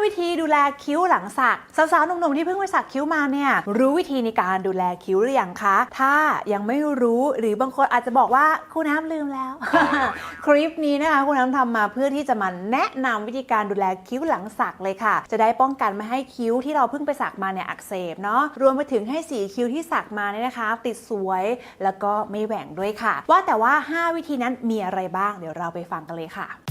5 วิธีดูแลคิ้วหลังสักสาวๆหนุ่มๆที่เพิ่งไปสักคิ้วมาเนี่ยรู้วิธีในการดูแลคิ้วหรือยังคะ ถ้ายังไม่รู้หรือบางคนอาจจะบอกว่าคุณน้ำลืมแล้ว คลิปนี้นะคะคุณน้ำทำมาเพื่อที่จะมาแนะนำวิธีการดูแลคิ้วหลังสักเลยค่ะ จะได้ป้องกันไม่ให้คิ้วที่เราเพิ่งไปสักมาเนี่ยอักเสบเนาะรวมไปถึงให้สีคิ้วที่สักมาเนี่ยนะคะ ติดสวยแล้วก็ไม่แหว่งด้วยค่ะ ว่าแต่ว่า 5 วิธีนั้นมีอะไรบ้าง เดี๋ยวเราไปฟังกันเลยค่ะ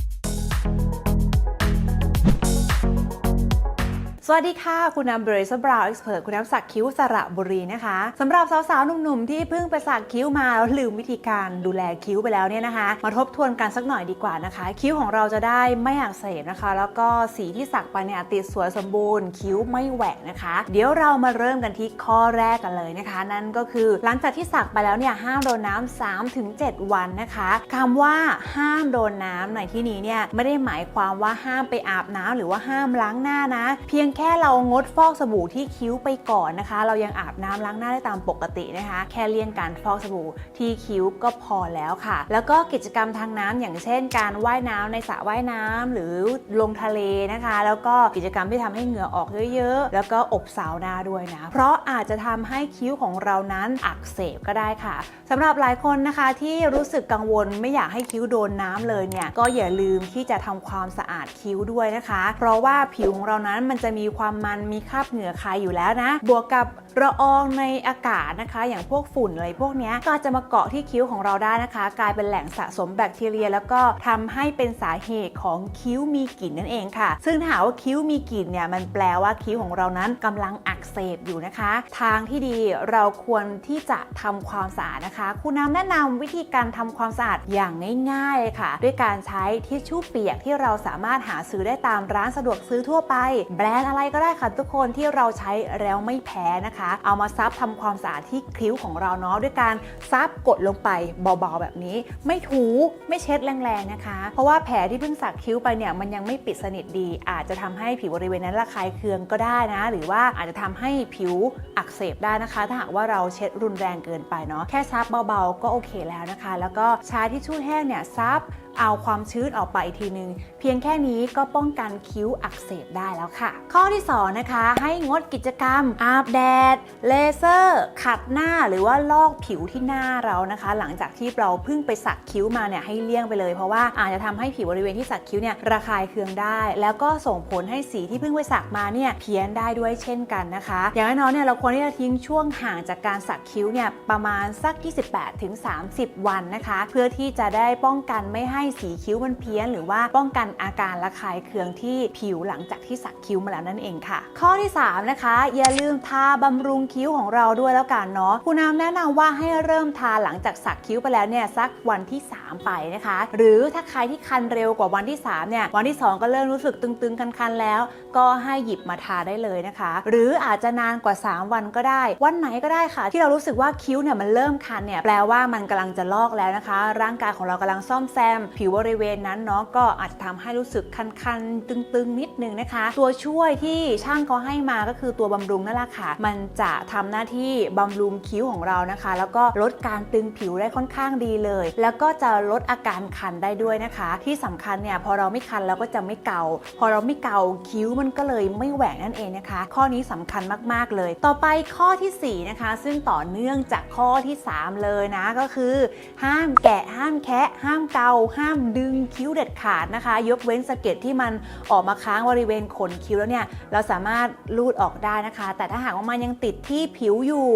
วัสดีค่ะ คุณน้ำเบรซบราวเอ็กซ์เพรสคุณน้ำสักคิ้วสระบุรีนะคะสำหรับสาวๆ หนุ่มๆ ที่เพิ่งไปสักคิ้วมาแล้วลืมวิธีการดูแลคิ้วไปแล้วเนี่ยนะคะ มาทบทวนกันสักหน่อยดีกว่านะคะ คิ้วของเราจะได้ไม่อักเสบนะคะ แล้วก็สีที่สักไปเนี่ยติดสวยสมบูรณ์ คิ้วไม่แหว่งนะคะ เดี๋ยวเรามาเริ่มกันที่ข้อแรกกันเลยนะคะ นั่นก็คือหลังจากที่สักไปแล้วเนี่ยห้ามโดนน้ำ3ถึง7วันนะคะคำว่าห้ามโดนน้ำในที่นี้เนี่ยไม่ได้หมายความว่าห้ามไปอาบน้ำหรือว่าห้ามล้างหน้านะ เพียงแค่เรางดฟอกสบู่ที่คิ้วไปก่อนนะคะ เรายังอาบน้ำล้างหน้าได้ตามปกตินะคะ แค่เลี่ยงการฟอกสบู่ที่คิ้วก็พอแล้วค่ะ แล้วก็กิจกรรมทางน้ำอย่างเช่น การว่ายน้ำในสระว่ายน้ำหรือลงทะเลนะคะ แล้วก็กิจกรรมที่ทำให้เหงื่อออกเยอะๆ แล้วก็อบสาวหน้าด้วยนะ เพราะอาจจะทำให้คิ้วของเรานั้นอักเสบก็ได้ค่ะสำหรับหลายคนนะคะที่รู้สึกกังวลไม่อยากให้คิ้วโดนน้ำเลยเนี่ยก็อย่าลืมที่จะทำความสะอาดคิ้วด้วยนะคะ เพราะว่าผิวของเรานั้นมันจะมีความมันมีคราบเหงื่อคายอยู่แล้วนะ บวกกับ ละอองในอากาศนะคะ อย่างพวกฝุ่นอะไรพวกนี้ก็จะมาเกาะที่คิ้วของเราได้นะคะ กลายเป็นแหล่งสะสมแบคทีเรีย แล้วก็ทำให้เป็นสาเหตุของคิ้วมีกลิ่นนั่นเองค่ะ ซึ่งถ้าหากว่าคิ้วมีกลิ่นเนี่ยมันแปลว่าคิ้วของเรานั้นกำลังอักเสบอยู่นะคะ ทางที่ดีเราควรที่จะทำความสะอาดนะคะคุณน้ำแนะนำวิธีการทำความสะอาดอย่างง่ายๆเลยค่ะ ด้วยการใช้ทิชชู่เปียกที่เราสามารถหาซื้อได้ตามร้านสะดวกซื้อทั่วไป แบรนด์อะไรก็ได้ค่ะทุกคนที่เราใช้แล้วไม่แพ้นะคะเอามาซับทำความสะอาดที่คิ้วของเราเนาะด้วยการซับกดลงไปเบาๆแบบนี้ ไม่ถูไม่เช็ดแรงๆนะคะ เพราะว่าแผลที่เพิ่งสักคิ้วไปเนี่ยมันยังไม่ปิดสนิทดี อาจจะทำให้ผิวบริเวณนั้นระคายเคืองก็ได้นะ หรือว่าอาจจะทำให้ผิวอักเสบได้นะคะ ถ้าหากว่าเราเช็ดรุนแรงเกินไปเนาะแค่ซับเบาๆก็โอเคแล้วนะคะ แล้วก็ใช้ที่ชู่แห้งเนี่ยซับ เอาความชื้นออกไปอีกทีนึง เพียงแค่นี้ก็ป้องกันคิ้วอักเสบได้แล้วค่ะ ข้อที่ 2 นะคะ ให้งดกิจกรรม อาบแดด เลเซอร์ ขัดหน้าหรือว่าลอกผิวที่หน้าเรานะคะ หลังจากที่เราเพิ่งไปสักคิ้วมาเนี่ยให้เลี่ยงไปเลย เพราะว่าอาจจะทำให้ผิวบริเวณที่สักคิ้วเนี่ยระคายเคืองได้ แล้วก็ส่งผลให้สีที่เพิ่งไปสักมาเนี่ยเพี้ยนได้ด้วยเช่นกันนะคะ อย่างน้อยเนี่ยเราควรที่จะทิ้งช่วงห่างจากการสักคิ้วเนี่ยประมาณสัก 28ถึง30 วันนะคะ เพื่อที่จะได้ป้องกันไม่ให้สีคิ้วมันเพี้ยน หรือว่าป้องกันอาการระคายเคืองที่ผิวหลังจากที่สักคิ้วมาแล้วนั่นเองค่ะ ข้อที่ 3 นะคะ อย่าลืมทาบำรุงคิ้วของเราด้วยแล้วกันเนาะคุณน้ำแนะนำว่าให้เริ่มทาหลังจากสักคิ้วไปแล้วเนี่ยสักวันที่ 3 ไปนะคะ หรือถ้าใครที่คันเร็วกว่าวันที่3เนี่ยวันที่ 2 ก็เริ่มรู้สึกตึงๆคันๆแล้ว ก็ให้หยิบมาทาได้เลยนะคะ หรืออาจจะนานกว่า 3 วันก็ได้ วันไหนก็ได้ค่ะ ที่เรารู้สึกว่าคิ้วเนี่ยมันเริ่มคันเนี่ยแปลว่ามันกำลังจะลอกแล้วนะคะ ร่างกายของเรากำลังซ่อมแซมผิวบริเวณนั้นเนาะก็อาจจะทำให้รู้สึกคันๆ ตึงๆ นิดนึงนะคะ ตัวช่วยที่ช่างเขาให้มาก็คือตัวบำรุงนั่นแหละค่ะ มันจะทำหน้าที่บำรุงคิ้วของเรานะคะ แล้วก็ลดการตึงผิวได้ค่อนข้างดีเลย แล้วก็จะลดอาการคันได้ด้วยนะคะ ที่สำคัญเนี่ยพอเราไม่คันเราก็จะไม่เกา พอเราไม่เกาคิ้วมันก็เลยไม่แหว่งนั่นเองนะคะ ข้อนี้สำคัญมากๆเลย ต่อไปข้อทีสี่4นะคะซึ่งต่อเนื่องจากข้อที่ 3 เลยนะก็คือ ห้ามแกะห้ามแคะห้ามเกาห้ามดึงคิ้วเด็ดขาดนะคะ ยกเว้นสะเก็ดที่มันออกมาค้างบริเวณขนคิ้วแล้วเนี่ยเราสามารถลูดออกได้นะคะ แต่ถ้าหากว่ามันยังติดที่ผิวอยู่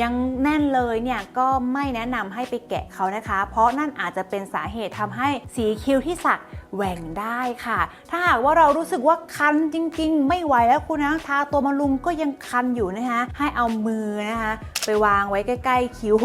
ยังแน่นเลยเนี่ยก็ไม่แนะนำให้ไปแกะเขานะคะ เพราะนั่นอาจจะเป็นสาเหตุทำให้สีคิ้วที่สักแหว่งได้ค่ะ ถ้าหากว่าเรารู้สึกว่าคันจริง ๆ ไม่ไหวแล้วคุณนะทาตัวมารุมก็ยังคันอยู่นะคะให้เอามือนะคะ ไปวางไว้ใกล้ ๆ คิ้ว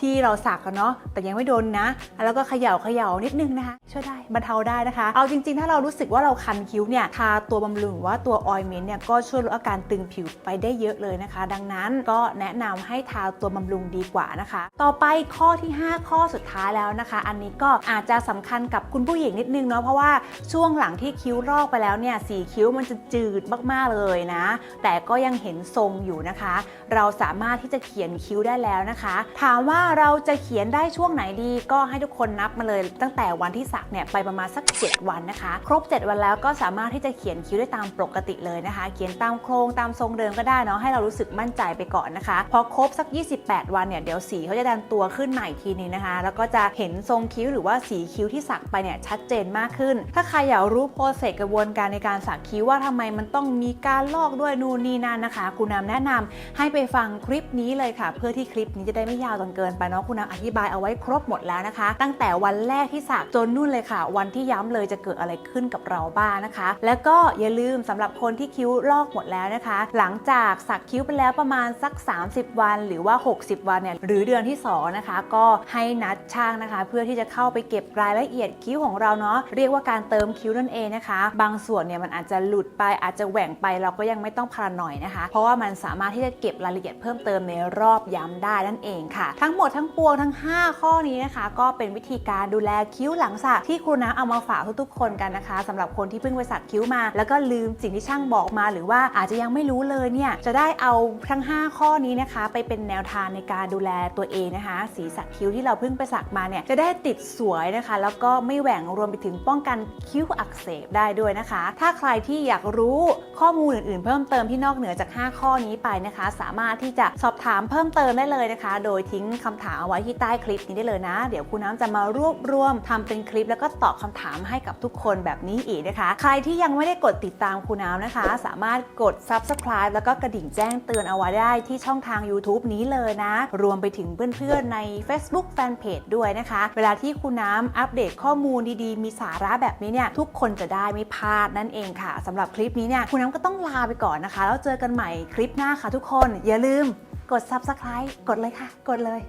ที่เราสักกันเนาะแต่ยังไม่โดนนะ แล้วก็เขย่าเขย่านิดนึงนะคะ ช่วยได้บรรเทาได้นะคะ เอาจริงๆ ถ้าเรารู้สึกว่าเราคันคิ้วเนี่ยทาตัวบำรุงหรือว่าตัวออยเมนต์เนี่ยก็ช่วยลดอาการตึงผิวไปได้เยอะเลยนะคะ ดังนั้นก็แนะนำให้ทาตัวบำรุงดีกว่านะคะ ต่อไปข้อที่ 5 ข้อสุดท้ายแล้วนะคะ อันนี้ก็อาจจะสำคัญกับคุณผู้หญิงนิดนึงเนาะเพราะว่าช่วงหลังที่คิ้วลอกไปแล้วเนี่ยสีคิ้วมันจะจืดมากๆเลยนะ แต่ก็ยังเห็นทรงอยู่นะคะ เราสามารถที่จะเขียนคิ้วได้แล้วนะคะ ถามว่าเราจะเขียนได้ช่วงไหนดี ก็ให้ทุกคนนับมาเลย ตั้งแต่วันที่สักเนี่ยไปประมาณสัก 7 วันนะคะ ครบ 7 วันแล้วก็สามารถที่จะเขียนคิ้วได้ตามปกติเลยนะคะ เขียนตามโครงตามทรงเดิมก็ได้เนาะให้เรารู้สึกมั่นใจไปก่อนนะคะ พอครบสัก 28 วันเนี่ยเดี๋ยวสีเขาจะดันตัวขึ้นใหม่อีกทีนึงนะคะ แล้วก็จะเห็นทรงคิ้วหรือว่าสีคิ้วที่สักไปเนี่ยชัดเจนมากขึ้น ถ้าใครอยากรู้โปรเซสกระบวนการในการสักคิ้วว่าทำไมมันต้องมีการลอกด้วยนู่นนี่นั่นนะคะคุณน้ำแนะนำให้ไปฟังคลิปนี้เลยค่ะ เพื่อที่คลิปนี้จะได้ไม่ยาวจนเกินไปเนาะคุณน้ำอธิบายเอาไว้ครบหมดแล้วนะคะ ตั้งแต่วันแรกที่สักจนนู่นเลยค่ะ วันที่ย้ำเลยจะเกิดอะไรขึ้นกับเราบ้างนะคะ แล้วก็อย่าลืมสำหรับคนที่คิ้วลอกหมดแล้วนะคะ หลังจากสักคิ้วไปแล้วประมาณสัก 30 วัน หรือว่า 60 วันเนี่ยหรือเดือนที่2นะคะก็ให้นัดช่างนะคะ เพื่อที่จะเข้าไปเก็บรายละเอียดคิ้วของเราเนาะเรียกว่าการเติมคิ้วนั่นเองนะคะ บางส่วนเนี่ยมันอาจจะหลุดไปอาจจะแหว่งไปเราก็ยังไม่ต้องพาราหนอยนะคะ เพราะว่ามันสามารถที่จะเก็บรายละเอียดเพิ่มเติมในรอบย้ำได้นั่นเองค่ะ ทั้งหมดทั้งปวงทั้ง 5 ข้อนี้นะคะ ก็เป็นวิธีการดูแลคิ้วหลังสักที่ครูน้ำเอามาฝากทุกๆคนกันนะคะสำหรับคนที่เพิ่งไปสักคิ้วมา แล้วก็ลืมสิ่งที่ช่างบอกมา หรือว่าอาจจะยังไม่รู้เลยเนี่ยจะได้เอาทั้ง 5 ข้อนี้นะคะ ไปเป็นแนวทางในการดูแลตัวเองนะคะ สีสักคิ้วที่เราเพิ่งไปสักมาเนี่ยจะได้ติดสวยนะคะ แล้วก็ไม่แหว่งรวมไปถึงป้องกันคิ้วอักเสบได้ด้วยนะคะ ถ้าใครที่อยากรู้ข้อมูลอื่นๆ เพิ่มเติมที่นอกเหนือจาก 5 ข้อนี้ไปนะคะ สามารถที่จะสอบถามเพิ่มเติมได้เลยนะคะ โดยทิ้งคำถามเอาไว้ที่ใต้คลิปนี้ได้เลยนะ เดี๋ยวคุณน้ำจะมารวบรวมทำเป็นคลิป แล้วก็ตอบคำถามให้กับทุกคนแบบนี้อีกนะคะ ใครที่ยังไม่ได้กดติดตามคุณน้ำนะคะ สามารถกด subscribe แล้วก็กระดิ่งแจ้งเตือนเอาไว้ได้ที่ช่องทาง YouTube นี้เลยนะ รวมไปถึงเพื่อนๆใน Facebook Fanpage ด้วยนะคะ เวลาที่คุณน้ำอัปเดตข้อมูลดีๆ มีสาระแบบนี้เนี่ยทุกคนจะได้ไม่พลาดนั่นเองค่ะสำหรับคลิปนี้เนี่ยคุณน้ำก็ต้องลาไปก่อนนะคะ แล้วเจอกันใหม่คลิปหน้าค่ะทุกคนอย่าลืม กด subscribe กดเลยค่ะ กดเลย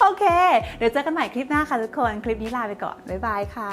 โอเค เดี๋ยวเจอกันใหม่คลิปหน้าค่ะทุกคน คลิปนี้ลาไปก่อน บ๊ายบายค่ะ